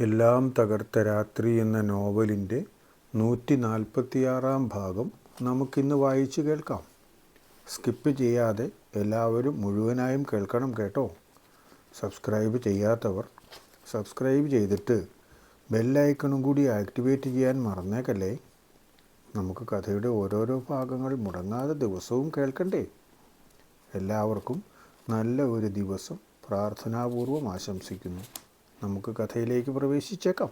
എല്ലാം തകർത്ത രാത്രി എന്ന നോവലിന്റെ നൂറ്റി നാൽപ്പത്തിയാറാം ഭാഗം നമുക്കിന്ന് വായിച്ച് കേൾക്കാം. സ്കിപ്പ് ചെയ്യാതെ എല്ലാവരും മുഴുവനായും കേൾക്കണം കേട്ടോ. സബ്സ്ക്രൈബ് ചെയ്യാത്തവർ സബ്സ്ക്രൈബ് ചെയ്തിട്ട് ബെല്ലൈക്കണും കൂടി ആക്ടിവേറ്റ് ചെയ്യാൻ മറന്നേക്കല്ലേ? നമുക്ക് കഥയുടെ ഓരോരോ ഭാഗങ്ങൾ മുടങ്ങാതെ ദിവസവും കേൾക്കണ്ടേ? എല്ലാവർക്കും നല്ല ഒരു ദിവസം പ്രാർത്ഥനാപൂർവം ആശംസിക്കുന്നു. നമുക്ക് കഥയിലേക്ക് പ്രവേശിച്ചേക്കാം.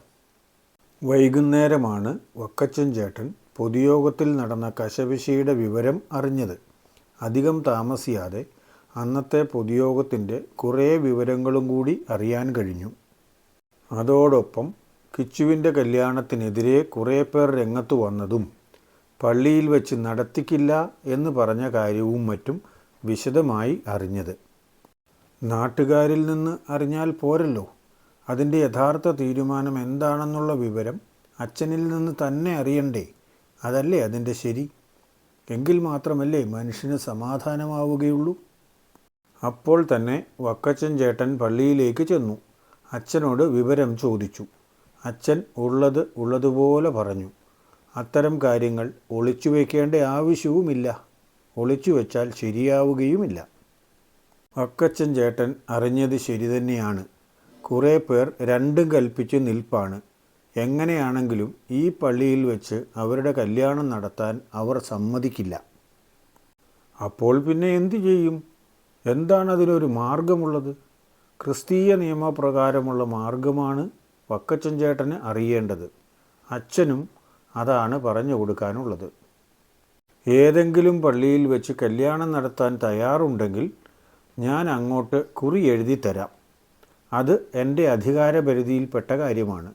വൈകുന്നേരമാണ് വക്കച്ചൻ ചേട്ടൻ പൊതുയോഗത്തിൽ നടന്ന കശവിശിയുടെ വിവരം അറിഞ്ഞത്. അധികം താമസിയാതെ അന്നത്തെ പൊതുയോഗത്തിന്റെ കുറേ വിവരങ്ങളും കൂടി അറിയാൻ കഴിഞ്ഞു. അതോടൊപ്പം കിച്ചുവിന്റെ കല്യാണത്തിനെതിരെ കുറേ പേർ രംഗത്ത് വന്നതും പള്ളിയിൽ വെച്ച് നടത്തിക്കില്ല എന്ന് പറഞ്ഞ കാര്യവും മറ്റും വിശദമായി അറിഞ്ഞത്. നാട്ടുകാരിൽ നിന്ന് അറിഞ്ഞാൽ പോരല്ലോ. അതിന്റെ യഥാർത്ഥ തീരുമാനം എന്താണെന്നുള്ള വിവരം അച്ഛനിൽ നിന്ന് തന്നെ അറിയണ്ടേ? അതല്ലേ അതിന്റെ ശരി? എങ്കിൽ മാത്രമല്ലേ മനുഷ്യന് സമാധാനമാവുകയുള്ളൂ? അപ്പോൾ തന്നെ വക്കച്ചൻ ചേട്ടൻ പള്ളിയിലേക്ക് ചെന്നു. അച്ഛനോട് വിവരം ചോദിച്ചു. അച്ഛൻ ഉള്ളത് ഉള്ളതുപോലെ പറഞ്ഞു. അത്തരം കാര്യങ്ങൾ ഒളിച്ചു വയ്ക്കേണ്ട ആവശ്യവുമില്ല. ഒളിച്ചു വച്ചാൽ ശരിയാവുകയുമില്ല. വക്കച്ചൻ ചേട്ടൻ അറിഞ്ഞത് ശരി തന്നെയാണ്. കുറേ പേർ രണ്ടും കൽപ്പിച്ച് നിൽപ്പാണ്. എങ്ങനെയാണെങ്കിലും ഈ പള്ളിയിൽ വെച്ച് അവരുടെ കല്യാണം നടത്താൻ അവർ സമ്മതിക്കില്ല. അപ്പോൾ പിന്നെ എന്തു ചെയ്യും? എന്താണ് അതിനൊരു മാർഗമുള്ളത്? ക്രിസ്തീയ നിയമപ്രകാരമുള്ള മാർഗമാണ് വക്കച്ചൻ ചേട്ടന് അറിയേണ്ടത്. അച്ഛനും അതാണ് പറഞ്ഞു കൊടുക്കാനുള്ളത്. ഏതെങ്കിലും പള്ളിയിൽ വെച്ച് കല്യാണം നടത്താൻ തയ്യാറുണ്ടെങ്കിൽ ഞാൻ അങ്ങോട്ട് കുറി എഴുതി തരാം അത് എന്റെ അധികാരപരിധിയിൽപ്പെട്ട കാര്യമാണ്.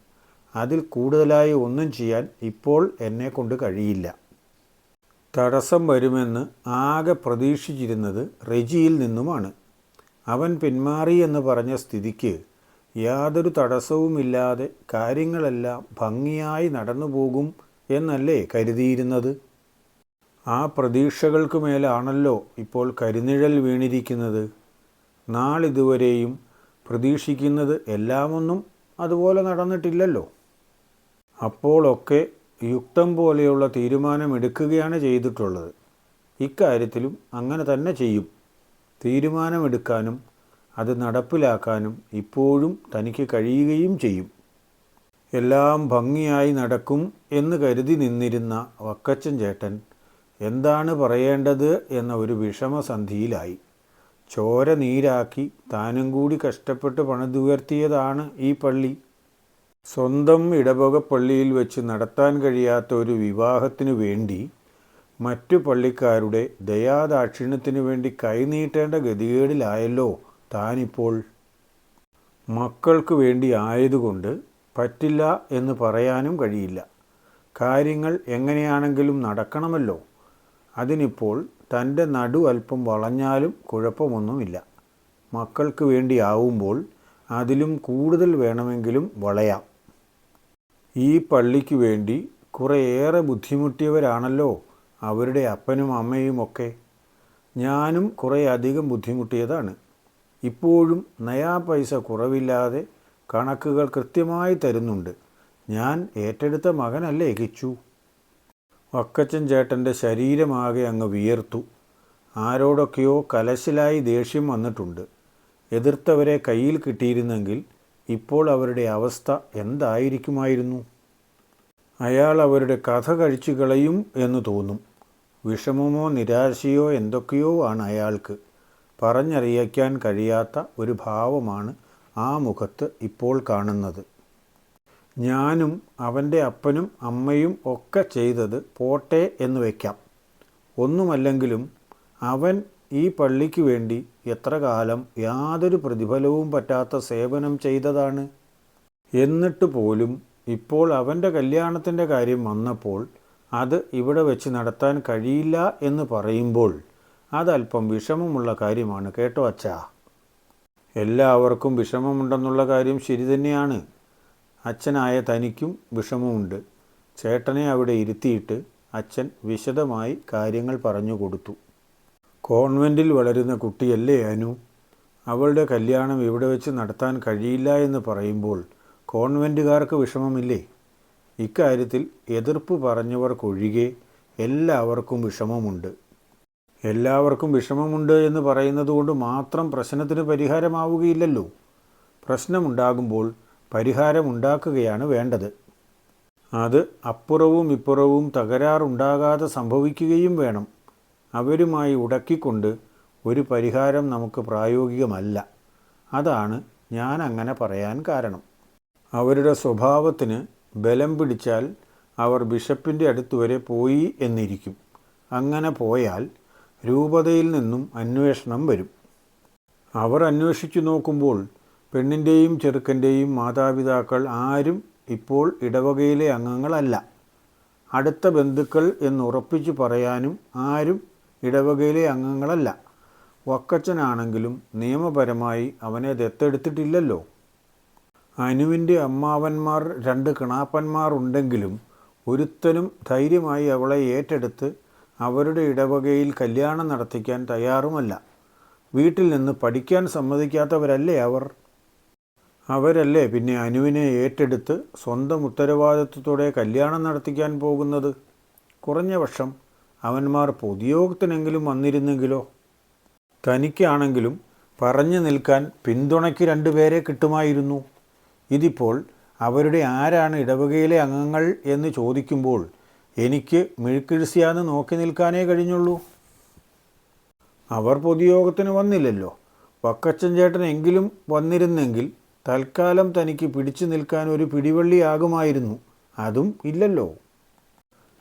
അതിൽ കൂടുതലായി ഒന്നും ചെയ്യാൻ ഇപ്പോൾ എന്നെ കൊണ്ട് കഴിയില്ല. തടസ്സം വരുമെന്ന് ആകെ പ്രതീക്ഷിച്ചിരുന്നത് റെജിയിൽ നിന്നുമാണ്. അവൻ പിന്മാറി എന്ന് പറഞ്ഞ സ്ഥിതിക്ക് യാതൊരു തടസ്സവുമില്ലാതെ കാര്യങ്ങളെല്ലാം ഭംഗിയായി നടന്നു പോകും എന്നല്ലേ കരുതിയിരുന്നത്? ആ പ്രതീക്ഷകൾക്ക് മേലാണല്ലോ ഇപ്പോൾ കരിനിഴൽ വീണിരിക്കുന്നത്. നാളിതുവരെയും പ്രതീക്ഷിക്കുന്നത് എല്ലാമൊന്നും അതുപോലെ നടന്നിട്ടില്ലല്ലോ. അപ്പോഴൊക്കെ യുക്തം പോലെയുള്ള തീരുമാനമെടുക്കുകയാണ് ചെയ്തിട്ടുള്ളത്. ഇക്കാര്യത്തിലും അങ്ങനെ തന്നെ ചെയ്യും. തീരുമാനമെടുക്കാനും അത് നടപ്പിലാക്കാനും ഇപ്പോഴും തനിക്ക് കഴിയുകയും ചെയ്യും. എല്ലാം ഭംഗിയായി നടക്കും എന്ന് കരുതി നിന്നിരുന്ന വക്കച്ചൻ ചേട്ടൻ എന്താണ് പറയേണ്ടത് എന്ന ഒരു വിഷമസന്ധിയിലായി. ചോര നീരാക്കി താനും കൂടി കഷ്ടപ്പെട്ട് പണിതുയർത്തിയതാണ് ഈ പള്ളി. സ്വന്തം ഇടവക പള്ളിയിൽ വെച്ച് നടത്താൻ കഴിയാത്ത ഒരു വിവാഹത്തിനു വേണ്ടി മറ്റു പള്ളിക്കാരുടെ ദയാദാക്ഷിണ്യത്തിനു വേണ്ടി കൈനീട്ടേണ്ട ഗതികേടിലായല്ലോ താനിപ്പോൾ. മക്കൾക്ക് വേണ്ടി ആയതുകൊണ്ട് പറ്റില്ല എന്ന് പറയാനും കഴിയില്ല. കാര്യങ്ങൾ എങ്ങനെയാണെങ്കിലും നടക്കണമല്ലോ. അതിനിപ്പോൾ തന്റെ നടു അല്പം വളഞ്ഞാലും കുഴപ്പമൊന്നുമില്ല. മക്കൾക്ക് വേണ്ടിയാവുമ്പോൾ അതിലും കൂടുതൽ വേണമെങ്കിലും വളയാം. ഈ പള്ളിക്ക് വേണ്ടി കുറേയേറെ ബുദ്ധിമുട്ടിയവരാണല്ലോ അവരുടെ അപ്പനും അമ്മയും ഒക്കെ. ഞാനും കുറേ അധികം ബുദ്ധിമുട്ടിയതാണ്. ഇപ്പോഴും നയാ പൈസ കുറവില്ലാതെ കണക്കുകൾ കൃത്യമായി തരുന്നുണ്ട്. ഞാൻ ഏറ്റെടുത്ത മകനല്ലേ കിച്ചു? വക്കച്ചൻ ചേട്ടന്റെ ശരീരമാകെ അങ്ങ് വിയർത്തു. ആരോടൊക്കെയോ കലശലായി ദേഷ്യം വന്നിട്ടുണ്ട്. എതിർത്തവരെ കയ്യിൽ കിട്ടിയിരുന്നെങ്കിൽ ഇപ്പോൾ അവരുടെ അവസ്ഥ എന്തായിരിക്കുമായിരുന്നു? അയാൾ അവരുടെ കഥ കഴിച്ചു കളയും എന്ന് തോന്നും. വിഷമമോ നിരാശയോ എന്തൊക്കെയോ ആണ് അയാൾക്ക്. പറഞ്ഞറിയിക്കാൻ കഴിയാത്ത ഒരു ഭാവമാണ് ആ മുഖത്ത് ഇപ്പോൾ കാണുന്നത്. ഞാനും അവന്റെ അപ്പനും അമ്മയും ഒക്കെ ചെയ്തത് പോട്ടെ എന്ന് വയ്ക്കാം ഒന്നുമല്ലെങ്കിലും അവൻ ഈ പള്ളിക്ക് വേണ്ടി എത്ര കാലം യാതൊരു പ്രതിഫലവും പറ്റാത്ത സേവനം ചെയ്തതാണ്? എന്നിട്ട് പോലും ഇപ്പോൾ അവന്റെ കല്യാണത്തിന്റെ കാര്യം വന്നപ്പോൾ അത് ഇവിടെ വെച്ച് നടത്താൻ കഴിയില്ല എന്ന് പറയുമ്പോൾ അതല്പം വിഷമമുള്ള കാര്യമാണ് കേട്ടോ അച്ഛാ. എല്ലാവർക്കും വിഷമമുണ്ടെന്നുള്ള കാര്യം ശരി തന്നെയാണ്. അച്ഛനായ തനിക്കും വിഷമമുണ്ട്. ചേട്ടനെ അവിടെ ഇരുത്തിയിട്ട് അച്ഛൻ വിശദമായി കാര്യങ്ങൾ പറഞ്ഞു കൊടുത്തു. കോൺവെന്റിൽ വളരുന്ന കുട്ടിയല്ലേ അനു? അവളുടെ കല്യാണം ഇവിടെ വെച്ച് നടത്താൻ കഴിയില്ല എന്ന് പറയുമ്പോൾ കോൺവെന്റുകാർക്ക് വിഷമമില്ലേ? ഇക്കാര്യത്തിൽ എതിർപ്പ് പറഞ്ഞവർക്കൊഴികെ എല്ലാവർക്കും വിഷമമുണ്ട്. എല്ലാവർക്കും വിഷമമുണ്ട് എന്ന് പറയുന്നത് കൊണ്ട് മാത്രം പ്രശ്നത്തിന് പരിഹാരമാവുകയില്ലല്ലോ. പ്രശ്നമുണ്ടാകുമ്പോൾ പരിഹാരമുണ്ടാക്കുകയാണ് വേണ്ടത്. അത് അപ്പുറവും ഇപ്പുറവും തകരാറുണ്ടാകാതെ സംഭവിക്കുകയും വേണം. അവരുമായി ഉടക്കിക്കൊണ്ട് ഒരു പരിഹാരം നമുക്ക് പ്രായോഗികമല്ല. അതാണ് ഞാൻ അങ്ങനെ പറയാൻ കാരണം. അവരുടെ സ്വഭാവത്തിന് ബലം പിടിച്ചാൽ അവർ ബിഷപ്പിന്റെ അടുത്ത് വരെ പോയി എന്നിരിക്കും. അങ്ങനെ പോയാൽ രൂപതയിൽ നിന്നും അന്വേഷണം വരും. അവർ അന്വേഷിച്ചു നോക്കുമ്പോൾ പെണ്ണിന്റെയും ചെറുക്കന്റെയും മാതാപിതാക്കൾ ആരും ഇപ്പോൾ ഇടവകയിലെ അംഗങ്ങളല്ല. അടുത്ത ബന്ധുക്കൾ എന്നുറപ്പിച്ചു പറയാനും ആരും ഇടവകയിലെ അംഗങ്ങളല്ല. വക്കച്ചനാണെങ്കിലും നിയമപരമായി അവനെ ദത്തെടുത്തിട്ടില്ലല്ലോ. അനുവിന്റെ അമ്മാവന്മാർ രണ്ട് കിണാപ്പന്മാർ ഉണ്ടെങ്കിലും ഒരുത്തനും ധൈര്യമായി അവളെ ഏറ്റെടുത്ത് അവരുടെ ഇടവകയിൽ കല്യാണം നടത്തിക്കാൻ തയ്യാറുമല്ല. വീട്ടിൽ നിന്ന് പഠിക്കാൻ സമ്മതിക്കാത്തവരല്ലേ അവർ? അവരല്ലേ പിന്നെ അനുവിനെ ഏറ്റെടുത്ത് സ്വന്തം ഉത്തരവാദിത്വത്തോടെ കല്യാണം നടത്തിക്കാൻ പോകുന്നത്? കുറഞ്ഞ പക്ഷം അവന്മാർ പൊതുയോഗത്തിനെങ്കിലും വന്നിരുന്നെങ്കിലോ? തനിക്കാണെങ്കിലും പറഞ്ഞു നിൽക്കാൻ പിന്തുണയ്ക്ക് രണ്ടുപേരെ കിട്ടുമായിരുന്നു. ഇതിപ്പോൾ അവരുടെ ആരാണ് ഇടവകയിലെ അംഗങ്ങൾ എന്ന് ചോദിക്കുമ്പോൾ എനിക്ക് മിഴുക്കിഴ്സിയാന്ന് നോക്കി നിൽക്കാനേ കഴിഞ്ഞുള്ളൂ. അവർ പൊതുയോഗത്തിന് വന്നില്ലല്ലോ. വക്കച്ചൻ ചേട്ടൻ എങ്കിലും വന്നിരുന്നെങ്കിൽ തൽക്കാലം തനിക്ക് പിടിച്ചു നിൽക്കാൻ ഒരു പിടിവള്ളിയാകുമായിരുന്നു. അതും ഇല്ലല്ലോ.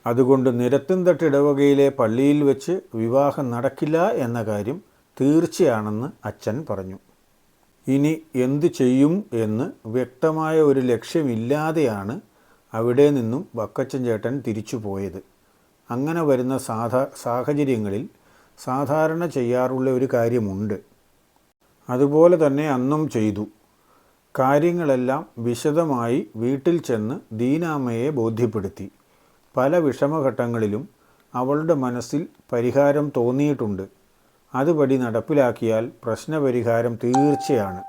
അതുകൊണ്ട് നിരത്തും തട്ടിടവകയിലെ പള്ളിയിൽ വെച്ച് വിവാഹം നടക്കില്ല എന്ന കാര്യം തീർച്ചയാണെന്ന് അച്ഛൻ പറഞ്ഞു. ഇനി എന്തു ചെയ്യും എന്ന് വ്യക്തമായ ഒരു ലക്ഷ്യമില്ലാതെയാണ് അവിടെ നിന്നും വക്കച്ചൻ ചേട്ടൻ തിരിച്ചു പോയത്. അങ്ങനെ വരുന്ന സാധാ സാഹചര്യങ്ങളിൽ സാധാരണ ചെയ്യാറുള്ള ഒരു കാര്യമുണ്ട്. അതുപോലെ തന്നെ അന്നും ചെയ്തു. കാര്യങ്ങളെല്ലാം വിശദമായി വീട്ടിൽ ചെന്ന് ദീനാമ്മയെ ബോധ്യപ്പെടുത്തി. പല വിഷമഘട്ടങ്ങളിലും അവളുടെ മനസ്സിൽ പരിഹാരം തോന്നിയിട്ടുണ്ട്. അതുപടി നടപ്പിലാക്കിയാൽ പ്രശ്നപരിഹാരം തീർച്ചയാണ്.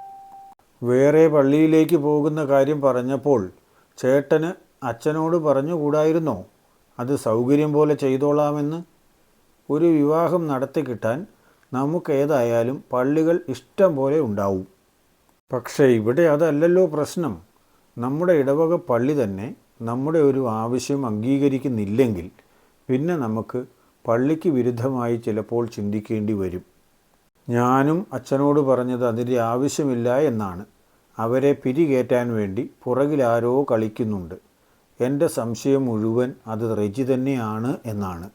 വേറെ പള്ളിയിലേക്ക് പോകുന്ന കാര്യം പറഞ്ഞപ്പോൾ ചേട്ടന് അച്ഛനോട് പറഞ്ഞുകൂടായിരുന്നോ? അത് സൗകര്യം പോലെ ചെയ്തോളാമെന്ന്. ഒരു വിവാഹം നടത്തി കിട്ടാൻ നമുക്കേതായാലും പള്ളികൾ ഇഷ്ടം പോലെ ഉണ്ടാവും. പക്ഷേ ഇവിടെ അതല്ലല്ലോ പ്രശ്നം. നമ്മുടെ ഇടവക പള്ളി തന്നെ നമ്മുടെ ഒരു ആവശ്യം അംഗീകരിക്കുന്നില്ലെങ്കിൽ പിന്നെ നമുക്ക് പള്ളിക്ക് വിരുദ്ധമായി ചിലപ്പോൾ ചിന്തിക്കേണ്ടി വരും. ഞാനും അച്ഛനോട് പറഞ്ഞത് അതിന്റെ ആവശ്യമില്ല എന്നാണ്. അവരെ പിരികേറ്റാൻ വേണ്ടി പുറകിലാരോ കളിക്കുന്നുണ്ട്. എന്റെ സംശയം മുഴുവൻ അത് റെജി തന്നെയാണ് എന്നാണ്.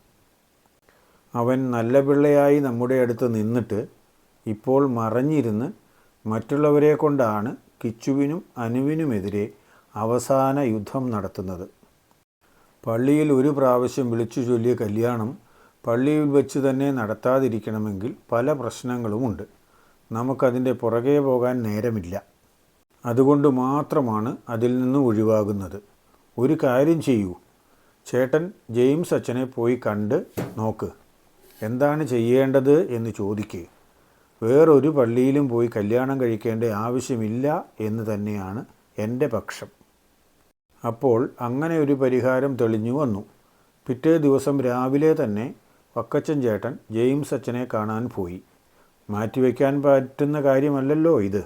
അവൻ നല്ല പിള്ളയായി നമ്മുടെ അടുത്ത് നിന്നിട്ട് ഇപ്പോൾ മറഞ്ഞിരുന്ന് മറ്റുള്ളവരെ കൊണ്ടാണ് കിച്ചുവിനും അനുവിനുമെതിരെ അവസാന യുദ്ധം നടത്തുന്നത്. പള്ളിയിൽ ഒരു പ്രാവശ്യം വിളിച്ചു ചൊല്ലിയ കല്യാണം പള്ളിയിൽ വെച്ച് തന്നെ നടത്താതിരിക്കണമെങ്കിൽ പല പ്രശ്നങ്ങളുമുണ്ട് നമുക്കതിന്റെ പുറകെ പോകാൻ നേരമില്ല. അതുകൊണ്ട് മാത്രമാണ് അതിൽ നിന്ന് ഒഴിവാകുന്നത്. ഒരു കാര്യം ചെയ്യൂ. ചേട്ടൻ ജെയിംസ് അച്ഛനെ പോയി കണ്ട് നോക്ക്. എന്താണ് ചെയ്യേണ്ടത് എന്ന് ചോദിക്കുക വേറൊരു പള്ളിയിലും പോയി കല്യാണം കഴിക്കേണ്ട ആവശ്യമില്ല എന്ന് തന്നെയാണ് എന്റെ പക്ഷം. അപ്പോൾ അങ്ങനെ ഒരു പരിഹാരം തെളിഞ്ഞു വന്നു. പിറ്റേ ദിവസം രാവിലെ തന്നെ വക്കച്ചൻ ചേട്ടൻ ജെയിംസ് അച്ഛനെ കാണാൻ പോയി. മാറ്റിവെക്കാൻ പറ്റുന്ന കാര്യമല്ലല്ലോ ഇത്.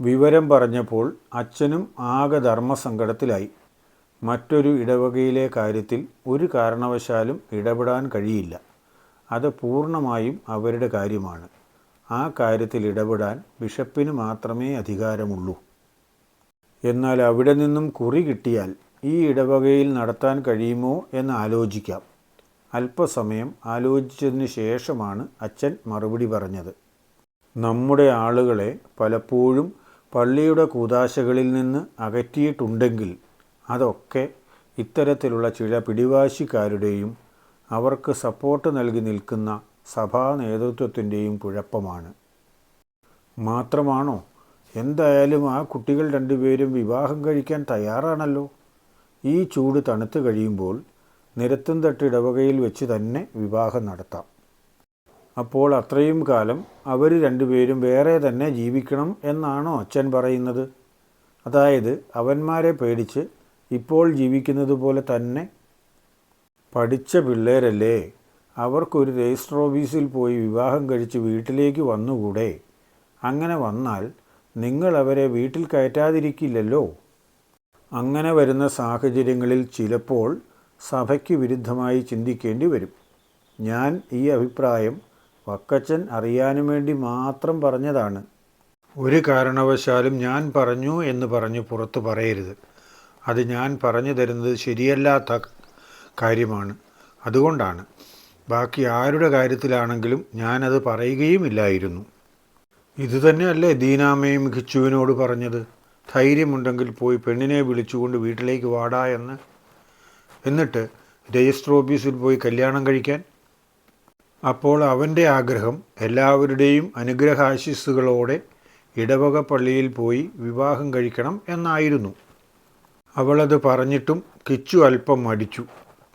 വിവരം പറഞ്ഞപ്പോൾ അച്ഛനും ആകെ ധർമ്മസങ്കടത്തിലായി. മറ്റൊരു ഇടവകയിലെ കാര്യത്തിൽ ഒരു കാരണവശാലും ഇടപെടാൻ കഴിയില്ല. അത് പൂർണമായും അവരുടെ കാര്യമാണ്. ആ കാര്യത്തിൽ ഇടപെടാൻ ബിഷപ്പിന് മാത്രമേ അധികാരമുള്ളൂ. എന്നാൽ അവിടെ നിന്നും കുറി കിട്ടിയാൽ ഈ ഇടവകയിൽ നടത്താൻ കഴിയുമോ എന്ന് ആലോചിക്കാം. അല്പസമയം ആലോചിച്ചതിന് ശേഷമാണ് അച്ഛൻ മറുപടി പറഞ്ഞത്. നമ്മുടെ ആളുകളെ പലപ്പോഴും പള്ളിയുടെ കൂതാശകളിൽ നിന്ന് അകറ്റിയിട്ടുണ്ടെങ്കിൽ അതൊക്കെ ഇത്തരത്തിലുള്ള ചില പിടിവാശിക്കാരുടെയും അവർക്ക് സപ്പോർട്ട് നൽകി നിൽക്കുന്ന സഭാ നേതൃത്വത്തിന്റെയും കുഴപ്പമാണ്. മാത്രമാണോ? എന്തായാലും ആ കുട്ടികൾ രണ്ടുപേരും വിവാഹം കഴിക്കാൻ തയ്യാറാണല്ലോ. ഈ ചൂട് തണുത്ത് കഴിയുമ്പോൾ നിരത്തും തട്ടിടവകയിൽ വെച്ച് തന്നെ വിവാഹം നടത്താം. അപ്പോൾ അത്രയും കാലം അവർ രണ്ടുപേരും വേറെ തന്നെ ജീവിക്കണം എന്നാണോ അച്ഛൻ പറയുന്നത്? അതായത് അവന്മാരെ പേടിച്ച് ഇപ്പോൾ ജീവിക്കുന്നത് പോലെ തന്നെ പഠിച്ച പിള്ളേരല്ലേ? അവർക്കൊരു രജിസ്റ്റർ ഓഫീസിൽ പോയി വിവാഹം കഴിച്ച് വീട്ടിലേക്ക് വന്നുകൂടെ? അങ്ങനെ വന്നാൽ നിങ്ങൾ അവരെ വീട്ടിൽ കയറ്റാതിരിക്കില്ലല്ലോ. അങ്ങനെ വരുന്ന സാഹചര്യങ്ങളിൽ ചിലപ്പോൾ സഭയ്ക്ക് വിരുദ്ധമായി ചിന്തിക്കേണ്ടി വരും. ഞാൻ ഈ അഭിപ്രായം വക്കച്ചൻ അറിയാനും വേണ്ടി മാത്രം പറഞ്ഞതാണ്. ഒരു കാരണവശാലും ഞാൻ പറഞ്ഞു എന്ന് പറഞ്ഞു പുറത്ത് പറയരുത്. അത് ഞാൻ പറഞ്ഞു തരുന്നത് ശരിയല്ലാത്ത കാര്യമാണ്. അതുകൊണ്ടാണ്. ബാക്കി ആരുടെ കാര്യത്തിലാണെങ്കിലും ഞാനത് പറയുകയുമില്ലായിരുന്നു. ഇതുതന്നെയല്ലേ ദീനാമയും ഖിച്ചുവിനോട് പറഞ്ഞത്? ധൈര്യമുണ്ടെങ്കിൽ പോയി പെണ്ണിനെ വിളിച്ചുകൊണ്ട് വീട്ടിലേക്ക് വാടാ എന്ന്. എന്നിട്ട് രജിസ്റ്റർ ഓഫീസിൽ പോയി കല്യാണം കഴിക്കാൻ. അപ്പോൾ അവന്റെ ആഗ്രഹം എല്ലാവരുടെയും അനുഗ്രഹാശിസ്സുകളോടെ ഇടവക പള്ളിയിൽ പോയി വിവാഹം കഴിക്കണം എന്നായിരുന്നു. അവളത് പറഞ്ഞിട്ടും കിച്ചു അല്പം മടിച്ചു.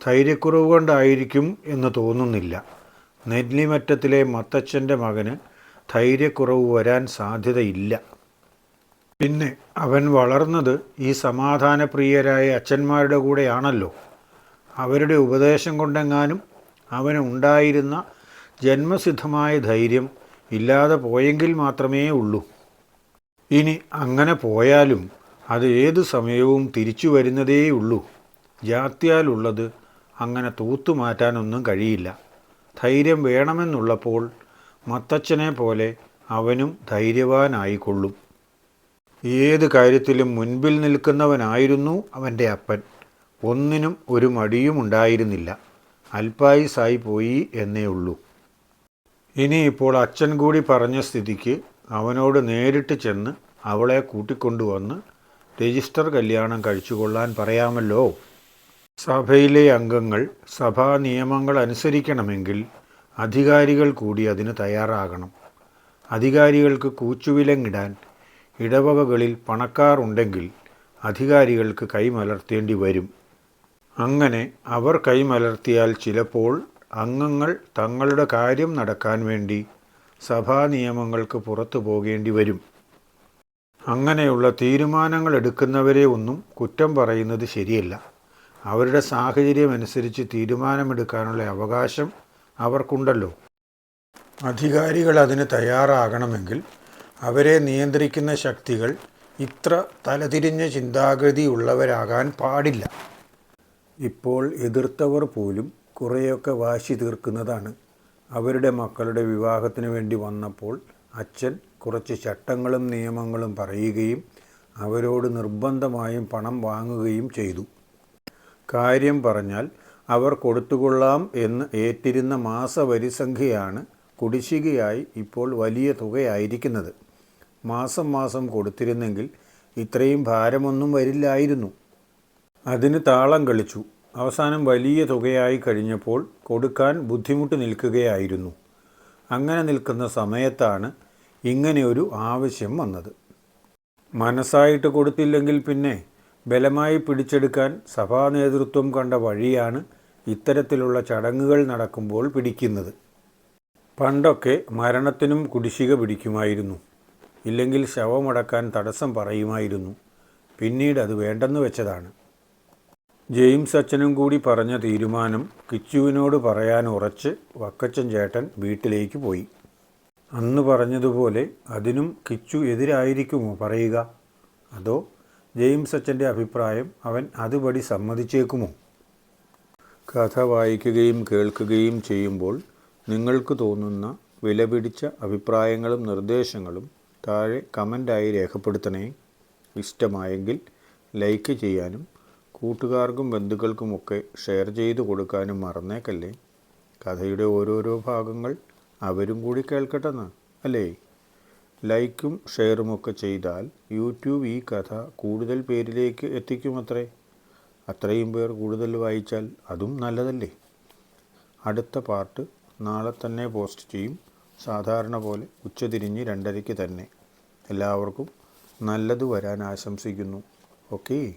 ധൈര്യക്കുറവ് കൊണ്ടായിരിക്കും എന്ന് തോന്നുന്നില്ല. നെല്ലിമറ്റത്തിലെ മത്തച്ഛന്റെ മകന് ധൈര്യക്കുറവ് വരാൻ സാധ്യതയില്ല. പിന്നെ അവൻ വളർന്നത് ഈ സമാധാനപ്രിയരായ അച്ഛന്മാരുടെ കൂടെയാണല്ലോ. അവരുടെ ഉപദേശം കൊണ്ടെങ്ങാനും അവന് ഉണ്ടായിരുന്ന ജന്മസിദ്ധമായ ധൈര്യം ഇല്ലാതെ പോയെങ്കിൽ മാത്രമേ ഉള്ളൂ. ഇനി അങ്ങനെ പോയാലും അത് ഏതു സമയവും തിരിച്ചു വരുന്നതേയുള്ളൂ. ജാത്യാലുള്ളത് അങ്ങനെ തൂത്തുമാറ്റാനൊന്നും കഴിയില്ല. ധൈര്യം വേണമെന്നുള്ളപ്പോൾ മത്തച്ഛനെ പോലെ അവനും ധൈര്യവാനായിക്കൊള്ളും. ഏത് കാര്യത്തിലും മുൻപിൽ നിൽക്കുന്നവനായിരുന്നു അവന്റെ അപ്പൻ. ഒന്നിനും ഒരു മടിയും ഉണ്ടായിരുന്നില്ല. അൽപായുസായി പോയി എന്നേ ഉള്ളൂ. ഇനിയിപ്പോൾ അച്ഛൻ കൂടി പറഞ്ഞ സ്ഥിതിക്ക് അവനോട് നേരിട്ട് ചെന്ന് അവളെ കൂട്ടിക്കൊണ്ടുവന്ന് രജിസ്റ്റർ കല്യാണം കഴിച്ചുകൊള്ളാൻ പറയാമല്ലോ. സഭയിലെ അംഗങ്ങൾ സഭാ നിയമങ്ങൾ അനുസരിക്കണമെങ്കിൽ അധികാരികൾ കൂടി അതിന് തയ്യാറാകണം. അധികാരികൾക്ക് കൂച്ചുവിലങ്ങിടാൻ ഇടവകകളിൽ പണക്കാർ ഉണ്ടെങ്കിൽ അധികാരികൾക്ക് കൈമലർത്തേണ്ടി വരും. അങ്ങനെ അവർ കൈമലർത്തിയാൽ ചിലപ്പോൾ അംഗങ്ങൾ തങ്ങളുടെ കാര്യം നടക്കാൻ വേണ്ടി സഭാ നിയമങ്ങൾക്ക് പുറത്തു പോകേണ്ടി വരും. അങ്ങനെയുള്ള തീരുമാനങ്ങൾ എടുക്കുന്നവരെ ഒന്നും കുറ്റം പറയുന്നത് ശരിയല്ല. അവരുടെ സാഹചര്യമനുസരിച്ച് തീരുമാനമെടുക്കാനുള്ള അവകാശം അവർക്കുണ്ടല്ലോ. അധികാരികൾ അതിന് തയ്യാറാകണമെങ്കിൽ അവരെ നിയന്ത്രിക്കുന്ന ശക്തികൾ ഇത്ര തലതിരിഞ്ഞ ചിന്താഗതി ഉള്ളവരാകാൻ പാടില്ല. ഇപ്പോൾ എതിർത്തവർ പോലും കുറേയൊക്കെ വാശി തീർക്കുന്നതാണ്. അവരുടെ മക്കളുടെ വിവാഹത്തിന് വേണ്ടി വന്നപ്പോൾ അച്ഛൻ കുറച്ച് ചട്ടങ്ങളും നിയമങ്ങളും പറയുകയും അവരോട് നിർബന്ധമായും പണം വാങ്ങുകയും ചെയ്തു. കാര്യം പറഞ്ഞാൽ അവർ കൊടുത്തുകൊള്ളാം എന്ന് ഏറ്റിരുന്ന മാസവരിസംഖ്യയാണ് കുടിശ്ശികയായി ഇപ്പോൾ വലിയ തുകയായിരിക്കുന്നത്. മാസം മാസം കൊടുത്തിരുന്നെങ്കിൽ ഇത്രയും ഭാരമൊന്നും വരില്ലായിരുന്നു. അതിന് താളം കളിച്ചു. അവസാനം വലിയ തുകയായി കഴിഞ്ഞപ്പോൾ കൊടുക്കാൻ ബുദ്ധിമുട്ട് നിൽക്കുകയായിരുന്നു. അങ്ങനെ നിൽക്കുന്ന സമയത്താണ് ഇങ്ങനെയൊരു ആവശ്യം വന്നത്. മനസ്സായിട്ട് കൊടുത്തില്ലെങ്കിൽ പിന്നെ ബലമായി പിടിച്ചെടുക്കാൻ സഭാ നേതൃത്വം കണ്ട വഴിയാണ് ഇത്തരത്തിലുള്ള ചടങ്ങുകൾ നടക്കുമ്പോൾ പിടിക്കുന്നത്. പണ്ടൊക്കെ മരണത്തിനും കുടിശ്ശിക പിടിക്കുമായിരുന്നു. ഇല്ലെങ്കിൽ ശവമടക്കാൻ തടസ്സം പറയുമായിരുന്നു. പിന്നീട് അത് വേണ്ടെന്ന് വെച്ചതാണ്. ജെയിംസ് അച്ഛനും കൂടി പറഞ്ഞ തീരുമാനം കിച്ചുവിനോട് പറയാൻ ഉറച്ച് വക്കച്ചൻ ചേട്ടൻ വീട്ടിലേക്ക് പോയി. അന്ന് പറഞ്ഞതുപോലെ അതിനും കിച്ചു എതിരായിരിക്കുമോ പറയുക? അതോ ജെയിംസ് അച്ഛന്റെ അഭിപ്രായം അവൻ അതുപടി സമ്മതിച്ചേക്കുമോ? കഥ വായിക്കുകയും കേൾക്കുകയും ചെയ്യുമ്പോൾ നിങ്ങൾക്ക് തോന്നുന്ന വിലപിടിച്ച അഭിപ്രായങ്ങളും നിർദ്ദേശങ്ങളും താഴെ കമന്റായി രേഖപ്പെടുത്തണേ. ഇഷ്ടമായെങ്കിൽ ലൈക്ക് ചെയ്യാനും കൂട്ടുകാർക്കും ബന്ധുക്കൾക്കുമൊക്കെ ഷെയർ ചെയ്തു കൊടുക്കാനും മറന്നേക്കല്ലേ? കഥയുടെ ഓരോരോ ഭാഗങ്ങൾ അവരും കൂടി കേൾക്കട്ടെന്ന് അല്ലേ? ലൈക്കും ഷെയറുമൊക്കെ ചെയ്താൽ യൂട്യൂബ് ഈ കഥ കൂടുതൽ പേരിലേക്ക് എത്തിക്കുമത്രേ? അത്രയും പേർ കൂടുതൽ വായിച്ചാൽ അതും നല്ലതല്ലേ? അടുത്ത പാർട്ട് നാളെ തന്നെ പോസ്റ്റ് ചെയ്യും. സാധാരണ പോലെ ഉച്ചതിരിഞ്ഞ് രണ്ടരയ്ക്ക് തന്നെ. എല്ലാവർക്കും നല്ലത് വരാൻ ആശംസിക്കുന്നു. ഓക്കേ?